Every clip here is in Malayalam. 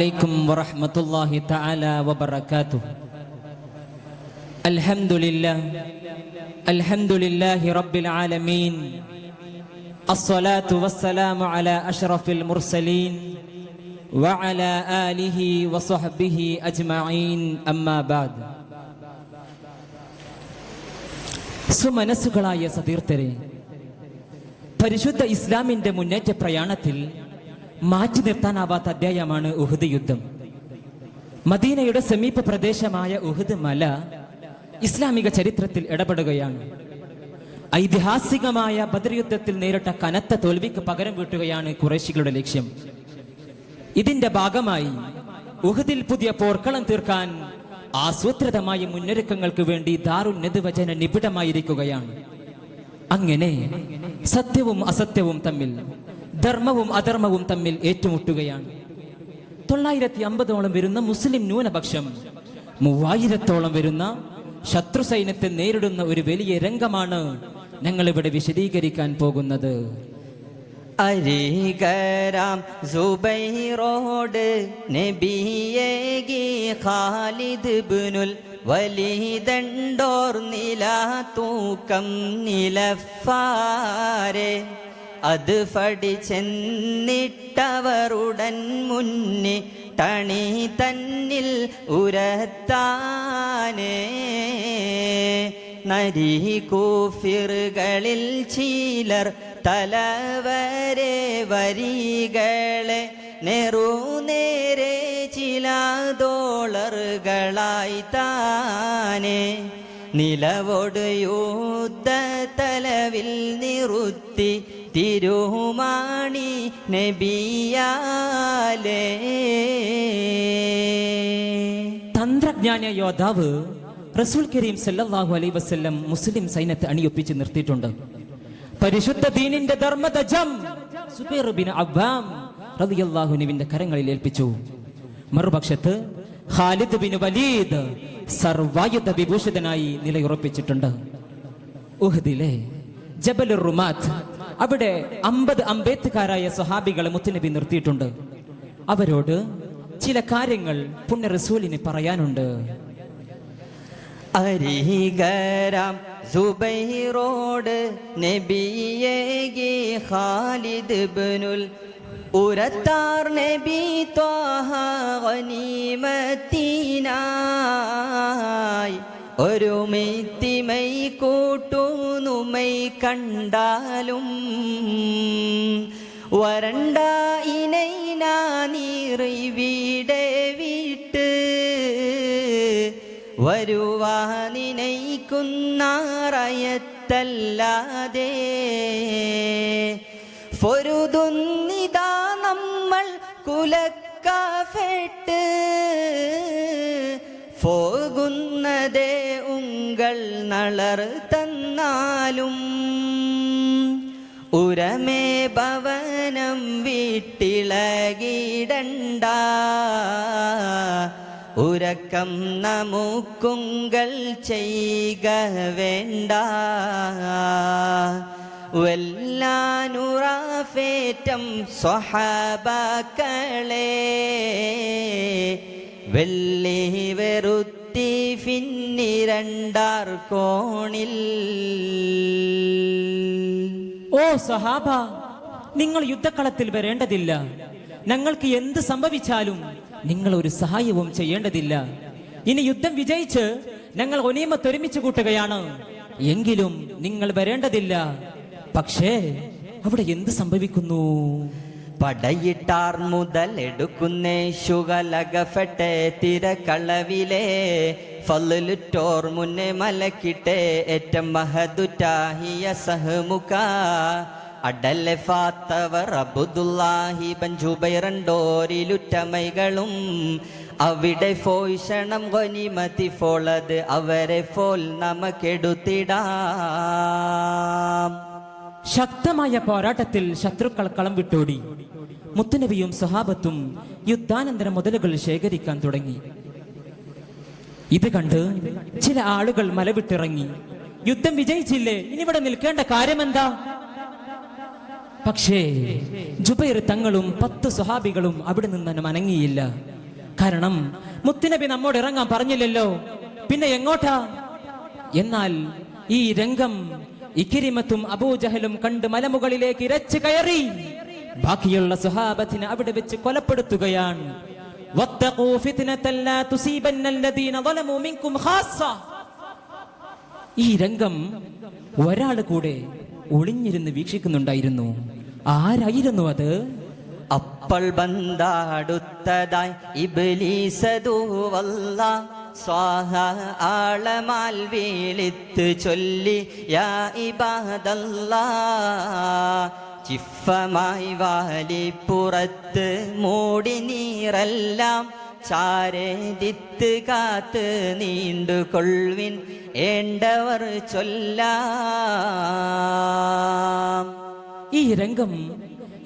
عليكم ورحمة الله تعالى وبركاته الحمد لله الحمد لله رب العالمين الصلاة والسلام على أشرف المرسلين وعلى آله وصحبه أجمعين أما بعد സുമനസ്സുകളായ സതീർത്ഥരെ പരിശുദ്ധ ഇസ്ലാമിന്റെ മുന്നേറ്റ പ്രയാണത്തിൽ മാറ്റി നിർത്താനാവാത്ത അധ്യായമാണ് ഉഹുദ് യുദ്ധം. മദീനയുടെ സമീപ പ്രദേശമായ ഉഹുദ് മല ഇസ്ലാമിക ചരിത്രത്തിൽ ഇടപെടുകയാണ്. ഐതിഹാസികമായ ബദർ യുദ്ധത്തിൽ നേരിട്ട കനത്ത തോൽവിക്ക് പകരം വീട്ടുകയാണ് കുറേശികളുടെ ലക്ഷ്യം. ഇതിന്റെ ഭാഗമായി ഉഹദിൽ പുതിയ പോർക്കളം തീർക്കാൻ ആസൂത്രിതമായ മുന്നൊരുക്കങ്ങൾക്ക് വേണ്ടി ദാറുന്നത് വചന നിബിഡമായിരിക്കുകയാണ്. അങ്ങനെ സത്യവും അസത്യവും തമ്മിൽ ധർമ്മവും അധർമ്മവും തമ്മിൽ ഏറ്റുമുട്ടുകയാണ്. തൊള്ളായിരത്തി അമ്പതോളം വരുന്ന മുസ്ലിം ന്യൂനപക്ഷം മൂവായിരത്തോളം വരുന്ന ശത്രു സൈന്യത്തെ നേരിടുന്ന ഒരു വലിയ രംഗമാണ് ഞങ്ങൾ ഇവിടെ വിശദീകരിക്കാൻ പോകുന്നത്. വലിതണ്ടോർ നില തൂക്കം നിലഫാരെ. അത് പഠിച്ചെന്നിട്ടവറുടൻ മുന്നേ തണി തന്നിൽ ഉരത്താനേ. നരി കൂഫിറുകളിൽ ചീലർ തലവരെ വരികളെ നെറുനേരെ ചില ദോളറുകളായി താനെ. നിലവോട് തലവിൽ നിറുത്തി തിരുമാണി നബിയാലേ. തന്ത്രജ്ഞാന യോദ്ധാവ് റസൂൽ കരീം സല്ലല്ലാഹു അലൈഹി വസല്ലം മുസ്ലിം സൈന്യത്തെ അണിയൊപ്പിച്ച് നിർത്തിയിട്ടുണ്ട്. പരിശുദ്ധ ദീനിന്റെ ധർമ്മദജം സുബൈർ ബിൻ അവ്വാം റളിയല്ലാഹു അൻഹുവിന്റെ കരങ്ങളിൽ ഏൽപ്പിച്ചു. മറുപക്ഷത്ത് ഖാലിദ് ബിൻ വലീദ് സർവായുധ വിഭൂഷിതനായി നിലയുറപ്പിച്ചിട്ടുണ്ട്. ഉഹദിലെ ജബലുർ റുമാത്ത് അവിടെ അമ്പത് അമ്പേത്തുകാരായ സ്വഹാബികളെ മുത്തുനബി നിർത്തിയിട്ടുണ്ട്. അവരോട് ചില കാര്യങ്ങൾ പുണ്യ റസൂലിന് പറയാനുണ്ട് അരികരാം സുബൈറോഡ് നബിയേകി ഖാലിദ് ബിനുൽ ഉരത്താർ നബി ത്വാഹ ഗനീമത്തിനായി ഒരു മെയ്ത്തിമൈ കൂട്ടൂന്നുമൈ കണ്ടാലും വരണ്ട ഇനൈനാ നീറിവിടെ വിട്ട് വരുവാനിനയ്ക്കുന്നറയത്തല്ലാതെ പൊരുതുന്നിതാ ഉങ്കൾ നളർ തന്നാലും ഉരമേ ഭവനം വീട്ടിളകിടണ്ട. ഉരക്കം നമുക്കുങ്കൾ ചെയ്യുക വേണ്ട. വല്ലാനുറാഫേറ്റം സ്വഹാബാക്കളെ വെള്ളി വെറുത്തി ഫിന്നിരണ്ടാർ കോണിൽ. ഓ സഹാബ നിങ്ങൾ യുദ്ധക്കളത്തിൽ വരേണ്ടതില്ല. ഞങ്ങൾക്ക് എന്ത് സംഭവിച്ചാലും നിങ്ങൾ ഒരു സഹായവും ചെയ്യേണ്ടതില്ല. ഇനി യുദ്ധം വിജയിച്ച് ഞങ്ങൾ ഒനീമത്ത് ഒരുമിച്ച് കൂട്ടുകയാണ്. എങ്കിലും നിങ്ങൾ വരേണ്ടതില്ല. പക്ഷേ അവിടെ എന്ത് സംഭവിക്കുന്നു? പടയിട്ടാർ മുതൽ എടുക്കുന്നേ ശുഗലകട്ടെ തിരക്കളവിലെ ഫലുറ്റോർ മുന്നേ മലക്കിട്ടെ ഏറ്റം മഹദുറ്റാഹിയ സഹമുഖ. അടലെ ഫാത്തവർ അബുദുല്ലാഹി ബഞ്ചുബൈറണ്ടോരിലുറ്റമൈകളും അവിടെ ഫോയിഷണം കൊനിമതി ഫോളത് അവരെ ഫോൽ നമുക്കെടുത്തിടാം. ശക്തമായ പോരാട്ടത്തിൽ ശത്രുക്കൾ കളം വിട്ടോടി. മുത്തുനബിയും സഹാബത്തും യുദ്ധാനന്തര മുതലുകൾ ശേഖരിക്കാൻ തുടങ്ങി. ഇത് കണ്ട് ചില ആളുകൾ മലവിട്ടിറങ്ങി. യുദ്ധം വിജയിച്ചില്ലേ? ഇനി ഇവിടെ നിൽക്കേണ്ട കാര്യമെന്താ? പക്ഷേ ജുബൈർ തങ്ങളും പത്ത് സ്വഹാബികളും അവിടെ നിന്ന് മനങ്ങിയില്ല കാരണം മുത്തുനബി നമ്മോട് ഇറങ്ങാൻ പറഞ്ഞില്ലല്ലോ. പിന്നെ എങ്ങോട്ടാ? എന്നാൽ ഈ രംഗം ഇക്കിരിമത്തും അബൂജഹലും കണ്ട് മലമുകളിലേക്ക് ഇരച്ചു കയറി. ബാക്കിയുള്ള സുഹാബത്തിനെ അവിടെ വെച്ച് കൊലപ്പെടുത്തുകയാണ്. واتقوا فتنة لا تصيبن الذين ظلموا منكم خاصة. ഈ രംഗം ഒരാള് കൂടെ ഒളിഞ്ഞിരുന്ന് വീക്ഷിക്കുന്നുണ്ടായിരുന്നു ആരായിരുന്നു അത് അപ്പോൾ ബന്ധാടുത്തതായി ഇബ്ലീസതുവല്ല സ്വാഹ ആളമാൽ വീളിത്ത് ചൊല്ലി യാ ഇബാദല്ലാ ചിഫമായി വാലിപ്പുറത്ത് മൂടി നീറെല്ലാം ചാരേതിത്ത് കാത്ത് നീണ്ടുകൊള്ളുവിൻ ഏണ്ടവർ ചൊല്ല. ഈ രംഗം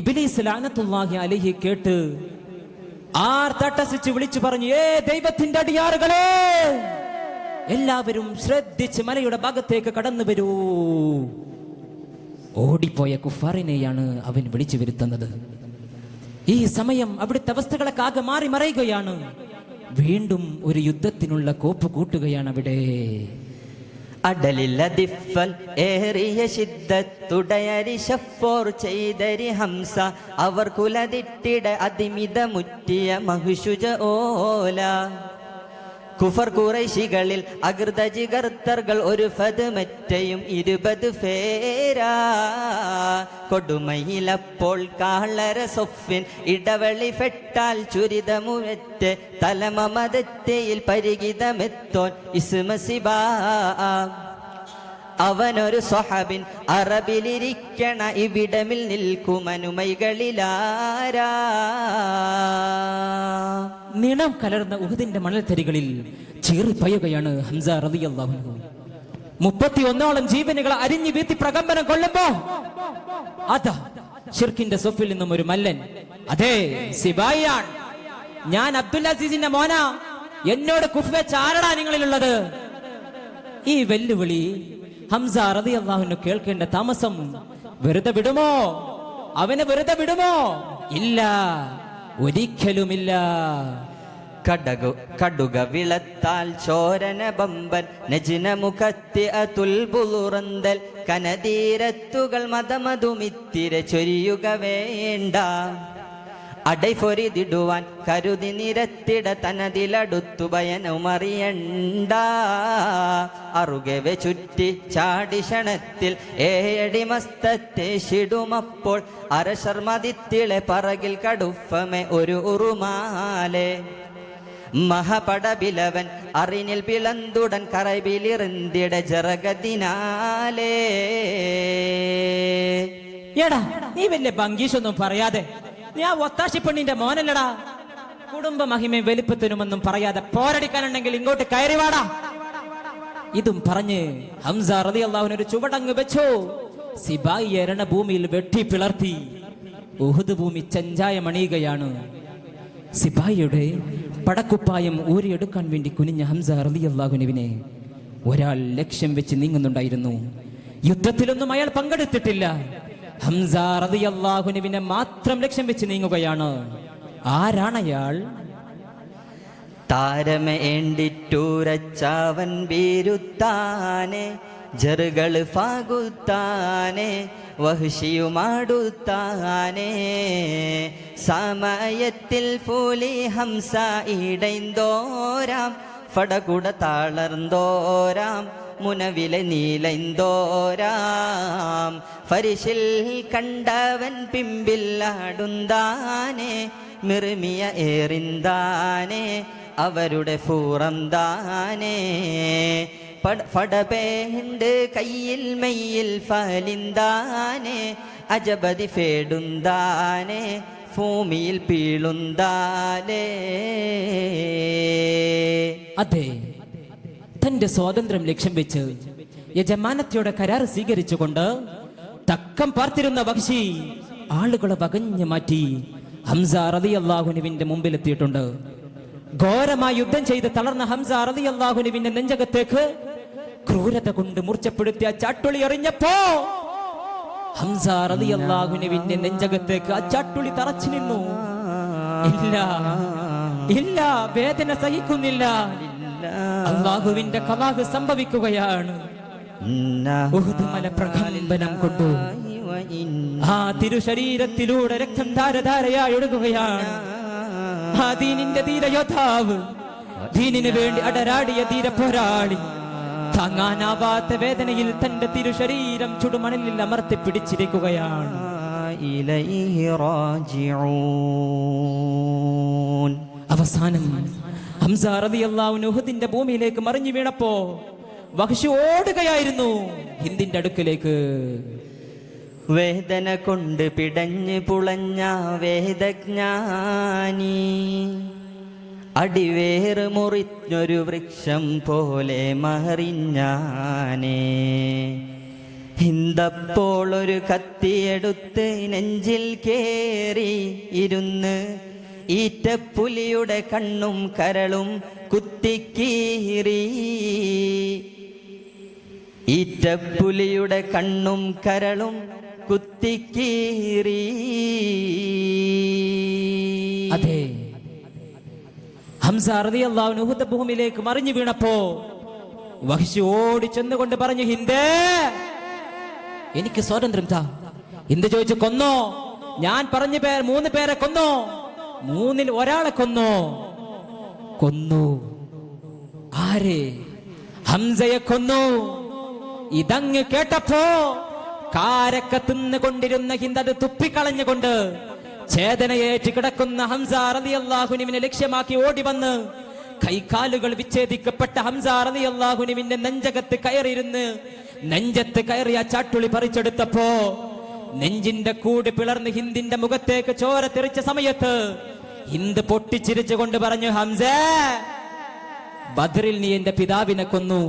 ഇബിലീസ് ലാനത്തുല്ലാഹി അലഹി കേട്ട് ആർ തട്ടസിച്ച് വിളിച്ചു പറഞ്ഞു ഏ ദൈവത്തിന്റെ അടിയാറുകളെ എല്ലാവരും ശ്രദ്ധിച്ച് മലയുടെ ഭാഗത്തേക്ക് കടന്നു വരൂ. ഓടിപ്പോയ കുഫാറിനെയാണ് അവൻ വിളിച്ചു വരുത്തുന്നത്. ഈ സമയം അവിടുത്തെ അവസ്ഥകളൊക്കെ ആകെ മാറി മറയുകയാണ്. വീണ്ടും ഒരു യുദ്ധത്തിനുള്ള കോപ്പ് കൂട്ടുകയാണ് അവിടെ. ഹംസ അവർ കുലതിട്ടിട അതിമിത മുറ്റിയ മഹിഷുജ ഓല. കുഫർ കുറൈശികളിൽ അകൃത ജിഗർത്തർകൾ ഒരു ഫത് മറ്റയും ഇരുപത് ഫേരാ കൊടുമയിലപ്പോൾ കാളര സൊഫിൻ ഇടവളി ഫെട്ടാൽ ചുരിതമുവറ്റ് തലമമതത്തെയിൽ പരിഗിതമെത്തോൻ ഇസ്മസിബാ. അവനൊരു സ്വഹബിൻ അറബിലിരിക്കണ ഇവിടമിൽ നിൽക്കുമനുമൈകളിലാരാ നിണം കലർന്ന ഉഹദിന്റെ മണൽത്തരികളിൽ ചീറിപ്പയുകയാണ് ഹംസ അൻഹു. മുപ്പത്തി ഒന്നോളം ജീവനുകൾ അരിഞ്ഞു വീത്തി പ്രകമ്പനം കൊള്ളുമ്പോ അതാ ഷിർക്കിന്റെ സൊഫിൽ നിന്നും ഒരു മല്ലൻ അതെ സിബായിയാണ് ഞാൻ അബ്ദുൽ അസീസിന്റെ മോന എന്നോട് കുഫ് വെച്ച് ആരടാ നിങ്ങളിലുള്ളത്? ഈ വെല്ലുവിളി ഹംസ റതി കേൾക്കേണ്ട താമസം വെറുതെ വിടുമോ? അവനെ വെറുതെ വിടുമോ? ഇല്ല. ഒരിക്കലുമില്ല. കടകു വിളത്താൽ ചോരന ബമ്പൻ നജിന മുഖത്തി അതുൽ ബുളുറന്തൽ കനതീരത്തുകൾ മതമതുമിത്തിര ചൊരിയുക വേണ്ട. അടൈഫൊരിതിടുവാൻ കരുതി നിരത്തിട തനതിലടുത്തു ഭയനുമറിയണ്ട അറുകവെ ചുറ്റി ചാടിഷണത്തിൽ ഏഴടി മസ്തത്തെ ശിടുമപ്പോൾ അരശർമതിത്തിളെ പറകിൽ കടുഫമെ ഒരു ഉറുമാലെ. മഹപടബിലവൻ അറിനിൽ പിളന്തുടൻ കറവിലിറിന്തിട ജറഗതിനാലേ. എടാ നീ വലിയ ഭംഗീഷൊന്നും പറയാതെ നീ ഒത്താശിപ്പണ്ണിന്റെ ഒത്താശി പെണ്ണിന്റെ മോനല്ലടാ. കുടുംബ മഹിമയും വലിപ്പത്തിനുമെന്നും പറയാതെ പോരടിക്കാനുണ്ടെങ്കിൽ ഇങ്ങോട്ട് കയറി വാടാ. ഇതും പറഞ്ഞ് ഹംസ റതി ഒരു ചുവടങ്ങ് വെച്ചു. സിബായി എരണ ഭൂമിയിൽ വെട്ടി പിളർത്തി. ഉഹുദ് ഭൂമി ചെഞ്ചായമണിയുകയാണ് സിബായിയുടെ പടക്കുപ്പായം ഊരിയെടുക്കാൻ വേണ്ടി കുനിഞ്ഞ ഹംസ റതി അള്ളാഹുനുവിനെ ഒരാൾ ലക്ഷ്യം വെച്ച് നീങ്ങുന്നുണ്ടായിരുന്നു. യുദ്ധത്തിലൊന്നും അയാൾ പങ്കെടുത്തിട്ടില്ല. ഹംസ മാത്രം ലക്ഷ്യം വെച്ച് നീങ്ങുകയാണ്. ആരാണയാൾ താരമ എണ്ടിറ്റൂരച്ചാവൻ വീരുത്താനെ ജറുകൾ ഫാകുത്താനെ വഹുഷിയുമാടുത്താനെ സമയത്തിൽ ഫൂലി ഹംസ ഇടൈന്തോരാം ഫടകുട താളർന്തോരാം മുനവിലെ നീലൈന്തോരാം. ഫരിശിൽ കണ്ടവൻ പിമ്പില്ലാടുന്താനെ മിറുമിയ ഏറിന്താനെ അവരുടെ ഫൂറം താനേ. ഫടപേണ്ട് കയ്യിൽ മെയ്യിൽ ഫലിന്താനെ അജപതി ഫേടുന്താനെ ഭൂമിയിൽ പീളുന്താലേ. അതെ. തന്റെ സ്വാതന്ത്ര്യം ലക്ഷ്യം വെച്ച് യജമാനത്തിയുടെ കരാർ സ്വീകരിച്ചുകൊണ്ട് തക്കം പാർത്തിരുന്ന പക്ഷി ആളുകളെ വകഞ്ഞു മാറ്റി ഹംസ റതി അള്ളാഹുനുവിന്റെ മുമ്പിലെത്തിയിട്ടുണ്ട്. ഘോരമായി യുദ്ധം ചെയ്ത് തളർന്ന ഹംസ റതി അള്ളാഹുനുവിന്റെ നെഞ്ചകത്തേക്ക് ക്രൂരത കൊണ്ട് മൂർച്ചപ്പെടുത്തിയ ചാട്ടുളി എറിഞ്ഞപ്പോ ഹംസ റതി അള്ളാഹുനുവിന്റെ നെഞ്ചകത്തേക്ക് ആ ചാട്ടുളി തറച്ചു നിന്നു. ഇല്ല ഇല്ല വേദന സഹിക്കുന്നില്ല. അള്ളാഹുവിന്റെ കലാഹ് സംഭവിക്കുകയാണ്. പ്രകമ്പനം കൊണ്ടു. ആ തിരുശരീരത്തിലൂടെ രക്തം ധാരധാരയായി ഒഴുകുകയാണ്. ആ ദീനിന്റെ ധീരയോദ്ധാവ് ദീനിന് വേണ്ടി അടരാടിയ ധീര പോരാളി താങ്ങാനാവാത്ത വേദനയിൽ തന്റെ തിരുശരീരം ചുടുമണലിൽ അമർത്തി പിടിച്ചിരിക്കുകയാണ്. അവസാനം ഹംസ നുഹദിന്റെ ഭൂമിയിലേക്ക് മറിഞ്ഞു വീണപ്പോ വഹ്ഷി ഓടുകയായിരുന്നു ഹിന്ദിന്റെ അടുക്കിലേക്ക്. വേദന കൊണ്ട് പിടഞ്ഞു പുളഞ്ഞ വേദജ്ഞാനി. അടിവേറ് മുറിഞ്ഞൊരു വൃക്ഷം പോലെ മറിഞ്ഞാനേ ഹിന്ദപ്പോൾ ഒരു കത്തിയെടുത്ത് നെഞ്ചിൽ കേറി ഇരുന്ന് ഈറ്റപ്പുലിയുടെ കണ്ണും കരളും കുത്തിക്കീറി. ഈറ്റപ്പുലിയുടെ കണ്ണും കരളും കുത്തിക്കീറി. അതെ. ഹംസ റളിയല്ലാഹു ഉഹുദ് ഭൂമിയിലേക്ക് മറിഞ്ഞു വീണപ്പോ വഹിച്ചു ഓടി ചെന്നുകൊണ്ട് പറഞ്ഞു ഹിന്ദേ എനിക്ക് സ്വാതന്ത്ര്യം താ. ഹിന്ദു ചോദിച്ചു കൊന്നോ? ഞാൻ പറഞ്ഞു പേർ മൂന്ന് പേരെ കൊന്നോ? മൂന്നിൽ ഒരാളെ കൊന്നു? കൊന്നു. ആരെ? ഹംസയെ കൊന്നു. ഇതങ്ങ് കേട്ടപ്പോ കാരക്ക തിന്നുകൊണ്ടിരുന്ന ഹിന്ദത് തുപ്പിക്കളഞ്ഞുകൊണ്ട് ചേതനയേറ്റ് കിടക്കുന്ന ഹംസ റളിയല്ലാഹുവിനെ ലക്ഷ്യമാക്കി ഓടി വന്ന് കൈകാലുകൾ വിച്ഛേദിക്കപ്പെട്ട ഹംസ റളിയല്ലാഹുവിന്റെ നെഞ്ചകത്ത് കയറിയിരുന്ന് നെഞ്ചത്ത് കയറിയ ചാട്ടുളി പറിച്ചെടുത്തപ്പോ നെഞ്ചിന്റെ കൂടി പിളർന്ന് ഹിന്ദിന്റെ മുഖത്തേക്ക് ചോര തെറിച്ച സമയത്ത് ഹിന്ദ് പൊട്ടിച്ചിരിച്ചുകൊണ്ട് പറഞ്ഞു ഹംസേ ബദറിൽ നീ എന്റെ പിതാവിനെ കൊന്നു.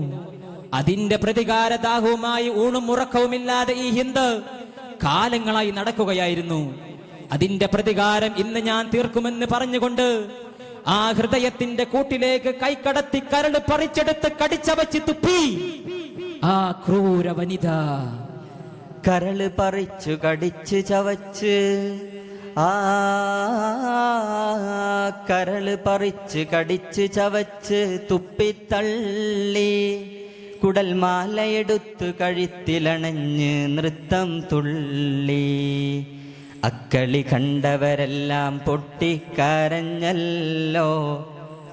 അതിന്റെ പ്രതികാരദാഹവുമായി ഊണും ഉറക്കവുമില്ലാതെ ഈ ഹിന്ദ് കാലങ്ങളായി നടക്കുകയായിരുന്നു. അതിന്റെ പ്രതികാരം ഇന്ന് ഞാൻ തീർക്കുമെന്ന് പറഞ്ഞുകൊണ്ട് ആ ഹൃദയത്തിന്റെ കൂട്ടിലേക്ക് കൈക്കടത്തി കരട് പറിച്ചെടുത്ത് കടിച്ചവച്ച് തുപ്പി ആ ക്രൂര വനിത കരൾ പറിച്ചു കടിച്ച് ചവച്ച്. ആ കരൾ പറിച്ച് കടിച്ച് ചവച്ച് തുപ്പിത്തള്ളി. കുടൽമാലയെടുത്തു കഴുത്തിലണഞ്ഞ് നൃത്തം തുള്ളി. അക്കളി കണ്ടവരെല്ലാം പൊട്ടിക്കരഞ്ഞല്ലോ.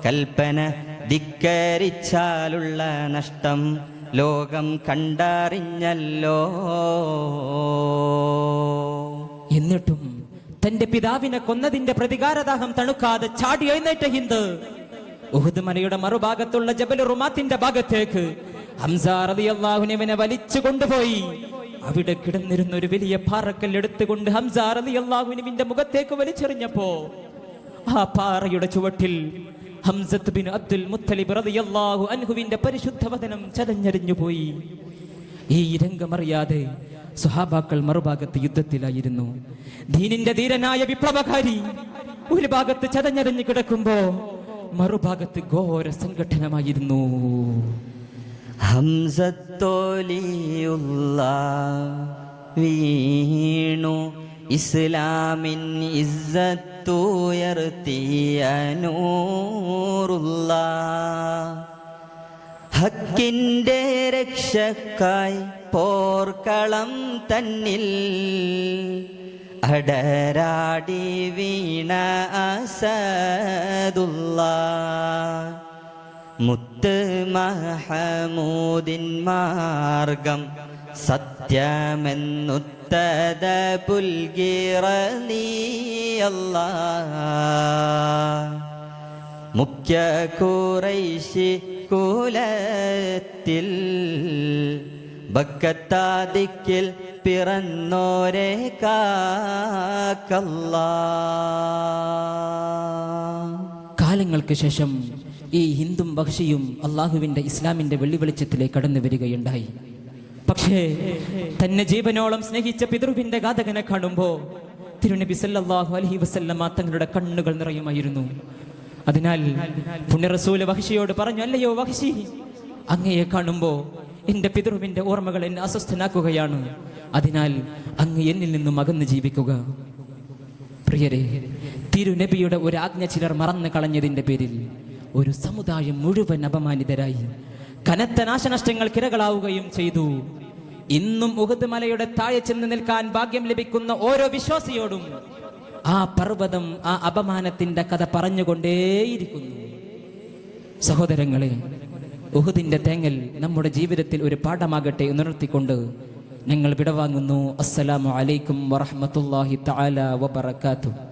കൽപ്പന ധിക്കരിച്ചാലുള്ള നഷ്ടം ലോകം കണ്ടറിഞ്ഞല്ലോ. എന്നിട്ടും തന്റെ പിതാവിനെ കൊന്നതിന്റെ പ്രതികാരദാഹം തണുക്കാതെ ചാടി എഴുന്നേറ്റ ഹിന്ദ് ഉഹുദ് മലയുടെ മറുഭാഗത്തുള്ള ജബൽ റുമാത്തിന്റെ ഭാഗത്തേക്ക് ഹംസാറിയാഹുനവനെ വലിച്ചു കൊണ്ടുപോയി. അവിടെ കിടന്നിരുന്ന ഒരു വലിയ പാറക്കൽ എടുത്തുകൊണ്ട് ഹംസാറിയാഹുനുവിന്റെ മുഖത്തേക്ക് വലിച്ചെറിഞ്ഞപ്പോ ആ പാറയുടെ ചുവട്ടിൽ ഹംസത്ത് ബിൻ അബ്ദുൽ മുത്തലിബ് റളിയല്ലാഹു അൻഹുവിന്റെ പരിശുദ്ധ വദനം ചതഞ്ഞരിഞ്ഞു പോയി. ഈ രംഗമറിയാതെ സുഹാബാക്കൾ മറുഭാഗത്ത് യുദ്ധത്തിലായിരുന്നു. ദീനിന്റെ ധീരനായ വിപ്ലവകാരി ഒരു ഭാഗത്ത് ചതഞ്ഞരഞ്ഞു കിടക്കുമ്പോ മറുഭാഗത്ത് ഘോര സംഘടനമായിരുന്നു ഹംസത്തോലിയുള്ള വീണു ഇസ്ലാമിൻ ഇസ്സത്തുയർത്തിയ നൂറുള്ള ഹക്കിന്റെ രക്ഷക്കായി പോർക്കളം തന്നിൽ അടരാടി വീണ അസദുള്ള മുത്ത് മഹമൂദിൻ മാർഗം സത്യമെന്നുത്തത പുൽകിറലിയല്ല മുഖ്യ കുറൈശി കുലത്തിൽ ബക്കത്താദിക്കിൽ പിറന്നോരെ കാക്കല്ല. കാലങ്ങൾക്ക് ശേഷം ഈ ഹിന്ദും ബഹ്ഷിയും അള്ളാഹുവിന്റെ ഇസ്ലാമിന്റെ വെള്ളി വെളിച്ചത്തിലേക്ക് കടന്നു വരികയുണ്ടായി. പക്ഷേ തന്നെ ജീവനോളം സ്നേഹിച്ച പിതൃവിന്റെ ഘാതകനെ കാണുമ്പോ തിരുനബി സല്ലാഹു അലഹി വസല്ലമ തങ്ങളുടെ കണ്ണുകൾ നിറയുമായിരുന്നു. അതിനാൽ പുണ്യറസൂല വഹ്ഷിയോട് പറഞ്ഞു അല്ലയോ വഹിഷി അങ്ങയെ കാണുമ്പോ എന്റെ പിതൃവിന്റെ ഓർമ്മകൾ എന്നെ അസ്വസ്ഥനാക്കുകയാണ്. അതിനാൽ അങ്ങ് എന്നിൽ നിന്നും അകന്ന് ജീവിക്കുക. പ്രിയരെ തിരുനബിയുടെ ഒരു ആജ്ഞ ചിലർ മറന്നു കളഞ്ഞതിന്റെ പേരിൽ ഒരു സമുദായം മുഴുവൻ അപമാനിതരായി. കനത്ത നാശനഷ്ടങ്ങൾ കിരകളാവുകയും ചെയ്തു. ഇന്നും ഉഹദ് മലയുടെ താഴെ ചെന്ന് നിൽക്കാൻ ഭാഗ്യം ലഭിക്കുന്ന ഓരോ വിശ്വാസിയോടും ആ പർവതം ആ അപമാനത്തിന്റെ കഥ പറഞ്ഞുകൊണ്ടേയിരിക്കുന്നു. സഹോദരങ്ങളെ ഉഹുദിന്റെ തേങ്ങൽ നമ്മുടെ ജീവിതത്തിൽ ഒരു പാഠമാകട്ടെ ഉണർത്തിക്കൊണ്ട് ഞങ്ങൾ വിടവാങ്ങുന്നു. അസ്സലാമു അലൈക്കും വറഹ്മത്തുള്ളാഹി തആല വബറകാതുഹു.